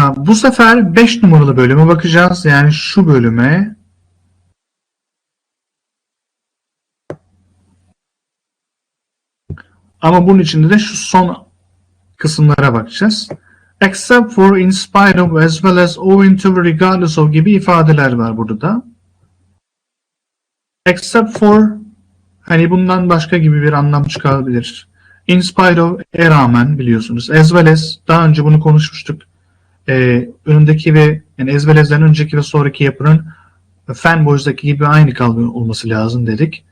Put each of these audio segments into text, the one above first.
Ha, bu sefer 5 numaralı bölüme bakacağız. Yani şu bölüme. Ama bunun içinde de şu son kısımlara bakacağız. Except for, in spite of, as well as, owing to, regardless of gibi ifadeler var burada da. Except for, hani bundan başka gibi bir anlam çıkabilir. In spite of, e rağmen biliyorsunuz. As well as, daha önce bunu konuşmuştuk. Ee, önündeki ve yani as'den önceki ve sonraki yapının fanboys'daki gibi aynı kalma olması lazım dedik.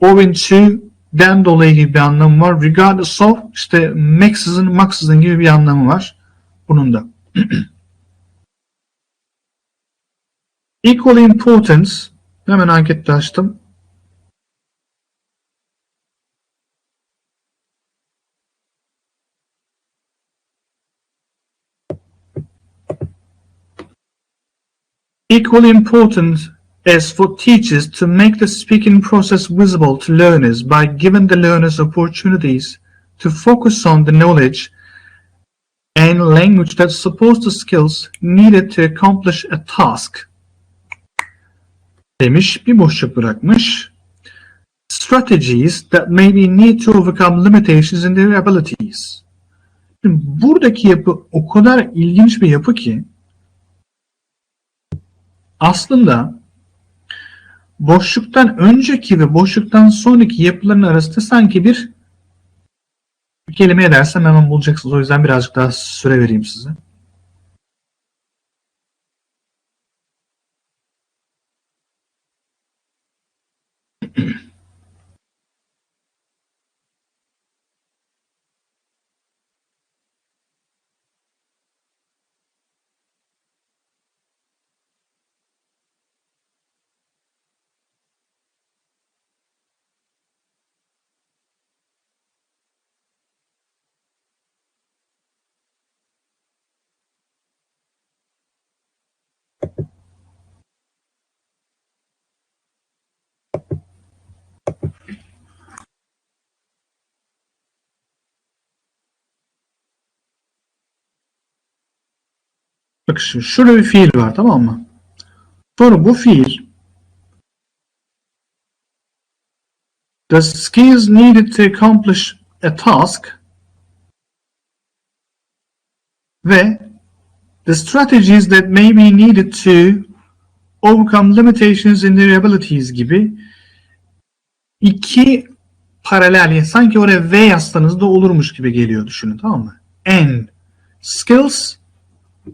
Owing to, den dolayı gibi bir anlamı var. Regardless of, işte maksızın, maksızın gibi bir anlamı var. Bunun da. Equally importance, hemen ankette açtım. Equally important is for teachers to make the speaking process visible to learners by giving the learners opportunities to focus on the knowledge and language that supports the skills needed to accomplish a task. Demiş, bir boşluk bırakmış. Strategies that may be need to overcome limitations in their abilities. Şimdi buradaki yapı o kadar ilginç bir yapı ki aslında boşluktan önceki ve boşluktan sonraki yapıların arasında sanki bir bir kelime edersem hemen bulacaksınız. O yüzden birazcık daha süre vereyim size. Bak şimdi şurada bir fiil var tamam mı? Sonra bu fiil the skills needed to accomplish a task ve the strategies that may be needed to overcome limitations in their abilities gibi iki paralel yani sanki oraya V yazsanız da olurmuş gibi geliyor düşünün tamam mı? And skills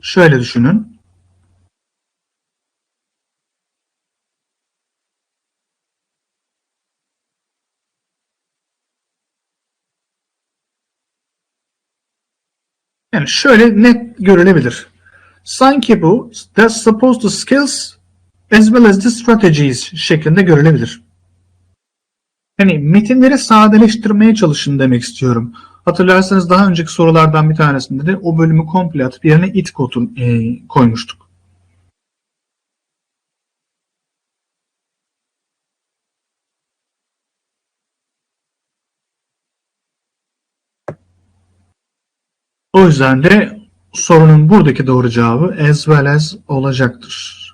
Şöyle düşünün. Yani şöyle net görülebilir. Sanki bu that's supposed to skills as well as the strategies şeklinde görülebilir. Yani metinleri sadeleştirmeye çalışın demek istiyorum. Hatırlarsanız daha önceki sorulardan bir tanesinde de o bölümü komple atıp yerine it kodun e, koymuştuk. O yüzden de sorunun buradaki doğru cevabı as well as olacaktır.